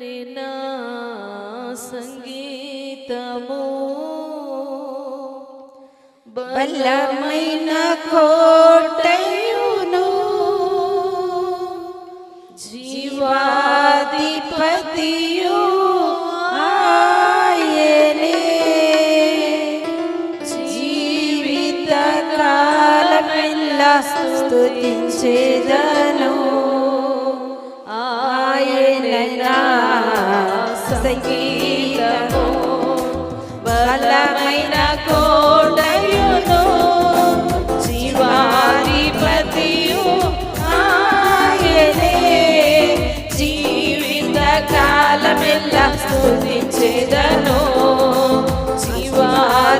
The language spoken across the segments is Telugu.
ఆయనే నా సంగీతము బలమైన కోటయును జీవాధిపతియు ఆయనే జీవిత కాలమెల్లా స్తుతించేదను సంగీతము బలమైన కోటయును జీవాధిపతియు ఆయనే. జీవిత కాలమెల్లా స్తుతించేదను జీవాధిపతియు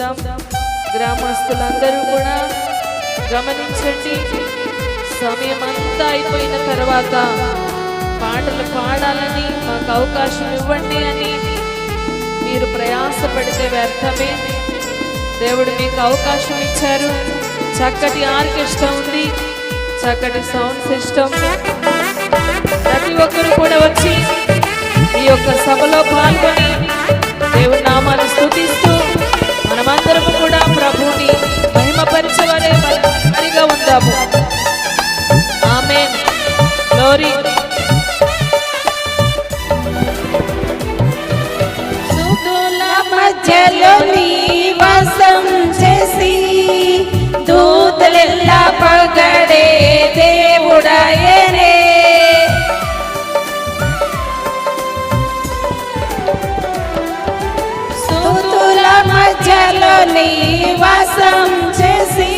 మహిమపరుచుకుందాం గ్రామస్తులందరూ కూడా గమనించండి. సమయం అంతా అయిపోయిన తర్వాత పాటలు పాడాలని మాకు అవకాశం ఇవ్వండి అని మీరు ప్రయాసపడితే వ్యర్థమే. దేవుడు మీకు అవకాశం ఇచ్చారు. చక్కటి ఆర్కెస్ట్రా ఉంది. చక్కటి సౌండ్ సిస్టమ్. ప్రతి ఒక్కరు కూడా వచ్చి ఈ యొక్క సభలో పాల్గొని దేవుడి నామాన్ని స్థుతిస్తూ మధ్యలో నీవాసం చేసి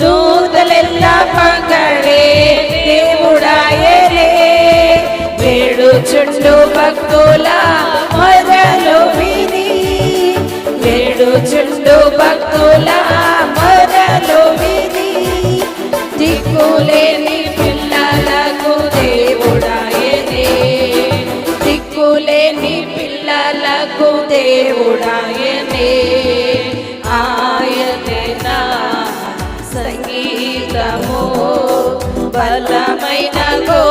దూతలెల్లా పగడే దేవుడాయనే వేడుచుండు భక్తుల మొదలు విని వేడు చుట్టూ పిల్లలకు దేవుడాయనే. ఆయనే నా సంగీతము బలమైన గో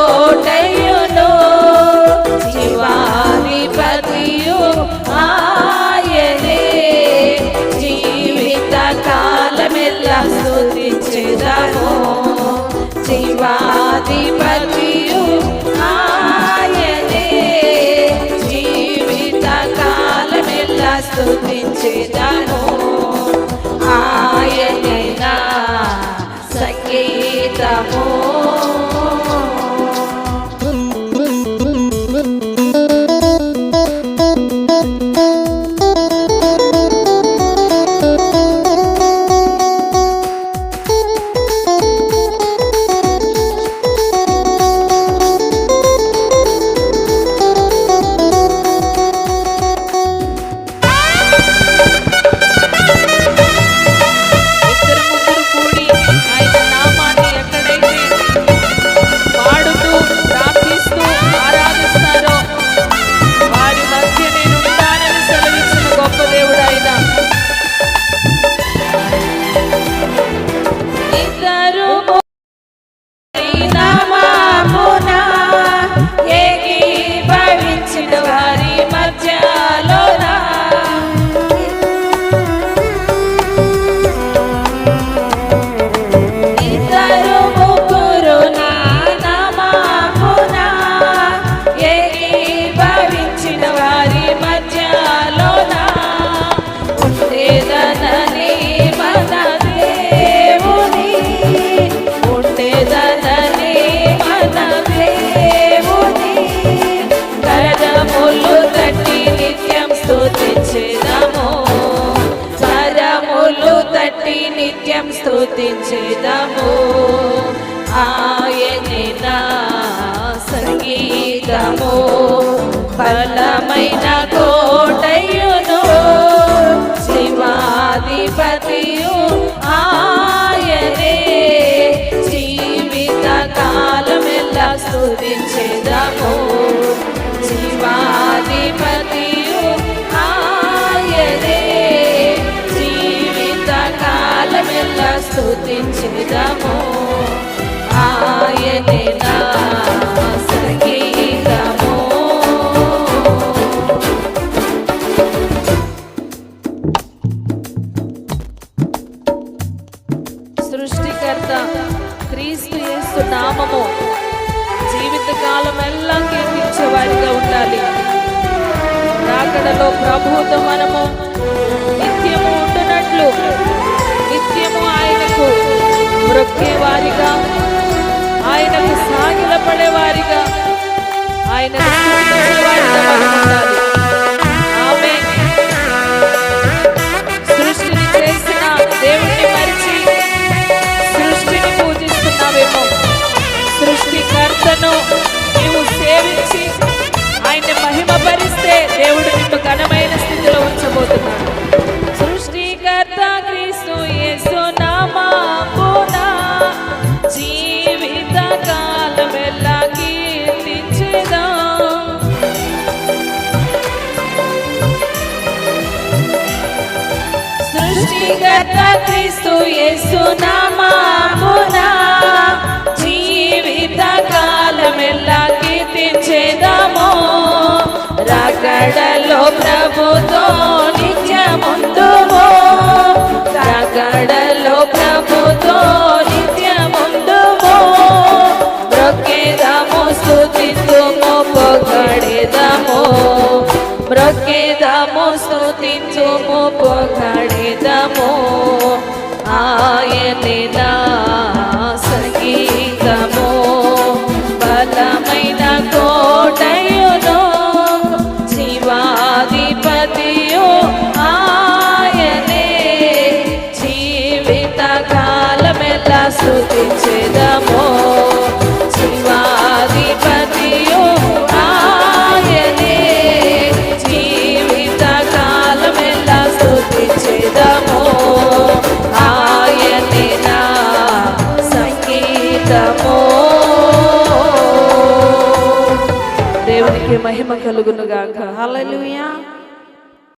స్థుతించేదము ఆయన సంగీతము. బలమైన కోటయును శివాధిపతియు ఆయనే. జీవిత కాలమెల్లా స్థుతించేదము స్థుతించిదము. ఆయనే నా సంగీతము. సృష్టికర్త క్రీస్తు యేసు నామము జీవితకాలం ఎల్లా కీర్తించేవారిగా ఉండాలి. రాకడలో ప్రభువుతో మనము నిత్యము ఉంటున్నట్లు ఆయన క్రీస్తు యేసునామామున జీవిత కాలమెల్లా కీర్తించేదము రగడలో ప్రభుతో లేదా మహిమ కలుగునుగాక హలలుయా